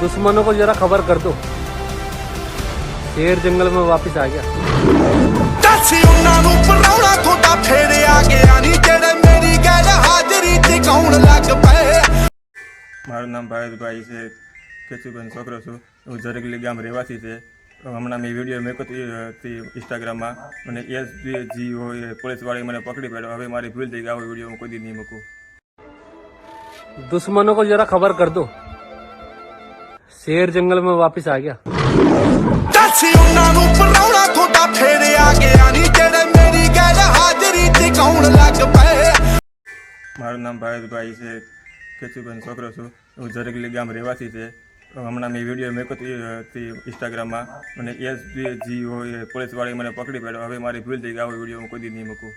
दुश्मनों को जरा खबर कर दो शेर जंगल में वापस आ गया ਦੱਸ ਉਹਨਾਂ ਨੂੰ ਪਰਾਉਣਾ ਤੁਹਾਡਾ ਫੇਰ ਆ ਗਿਆ ਨਹੀਂ ਜਿਹੜੇ ਮੇਰੀ ਗੈਰ ਹਾਜ਼ਰੀ ਚ ਗਾਉਣ ਲੱਗ ਪਏ મારું નામ ભાવેશભાઈ છે કેશુભાઈ છોકરો છું હું જરગલી ગામ રહેવાસી છે હમણાં મેં વિડીયો મેકો હતી ઇન્સ્ટાગ્રામમાં મને એસ જી હોય પોલીસવાળી મને પકડી પાડ્યો હવે મારી ભૂલ થઈ ગઈ આવો વિડીયો હું કોઈ દી નહીં મૂકું दुश्मनों को जरा खबर कर दो શેર ਜੰਗਲ ਮੈਂ ਵਾਪਸ ਆ ਗਿਆ। મારું નામ ભારતભાઈ છે કેશુભાઈ છોકરો છું હું જરગલી ગામ રહેવાસી છે. હમણાં મેં વીડિયો મેં હતી ઇન્સ્ટાગ્રામમાં અને એસ જી ઓ પોલીસવાળી મને પકડી પડ્યો. હવે મારી ભૂલ થઈ ગયા વીડિયો હું કોઈ દી નહીં મૂકું.